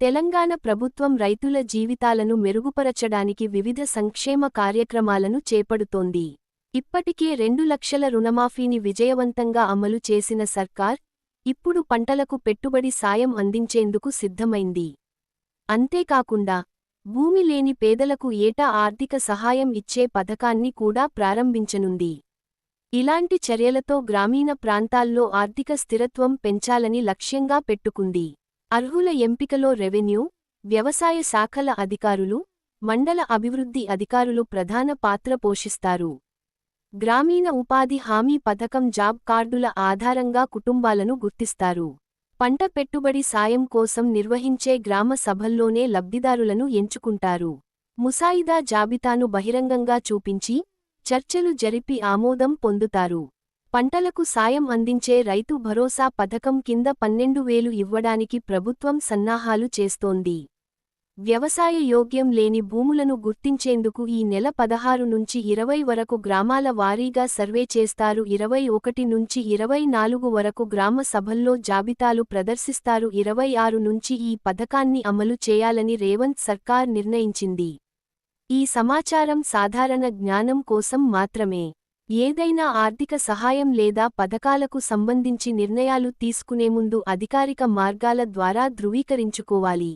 తెలంగాణ ప్రభుత్వం రైతుల జీవితాలను మెరుగుపరచడానికి వివిధ సంక్షేమ కార్యక్రమాలను చేపడుతోంది. ఇప్పటికే రెండు లక్షల రుణమాఫీని విజయవంతంగా అమలు చేసిన సర్కార్ ఇప్పుడు పంటలకు పెట్టుబడి సాయం అందించేందుకు సిద్ధమైంది. అంతేకాకుండా భూమి లేని పేదలకు ఏటా ఆర్థిక సహాయం ఇచ్చే పథకాన్ని కూడా ప్రారంభించనుంది. ఇలాంటి చర్యలతో గ్రామీణ ప్రాంతాల్లో ఆర్థిక స్థిరత్వం పెంచాలని లక్ష్యంగా పెట్టుకుంది. అర్హుల ఎంపికలో రెవెన్యూ వ్యవసాయ శాఖల అధికారులు మండల అభివృద్ధి అధికారులు ప్రధాన పాత్ర పోషిస్తారు. గ్రామీణ ఉపాధి హామీ పథకం జాబ్ కార్డుల ఆధారంగా కుటుంబాలను గుర్తిస్తారు. పంట పెట్టుబడి సాయం కోసం నిర్వహించే గ్రామ సభల్లోనే లబ్ధిదారులను ఎంచుకుంటారు. ముసాయిదా జాబితాను బహిరంగంగా చూపించి చర్చలు జరిపి ఆమోదం పొందుతారు. పంటలకు సాయం అందించే రైతు భరోసా పథకం కింద పన్నెండు వేలు ఇవ్వడానికి ప్రభుత్వం సన్నాహాలు చేస్తోంది. వ్యవసాయ యోగ్యం లేని భూములను గుర్తించేందుకు ఈ నెల పదహారు నుంచి ఇరవై వరకు గ్రామాల వారీగా సర్వే చేస్తారు. ఇరవై ఒకటి నుంచి ఇరవై నాలుగు వరకు గ్రామ సభల్లో జాబితాలు ప్రదర్శిస్తారు. ఇరవై ఆరు నుంచి ఈ పథకాన్ని అమలు చేయాలని రేవంత్ సర్కార్ నిర్ణయించింది. ఈ సమాచారం సాధారణ జ్ఞానం కోసం మాత్రమే. ఏదైనా ఆర్థిక సహాయం లేదా పథకాలకు సంబంధించి నిర్ణయాలు తీసుకునే ముందు అధికారిక మార్గాల ద్వారా ధృవీకరించుకోవాలి.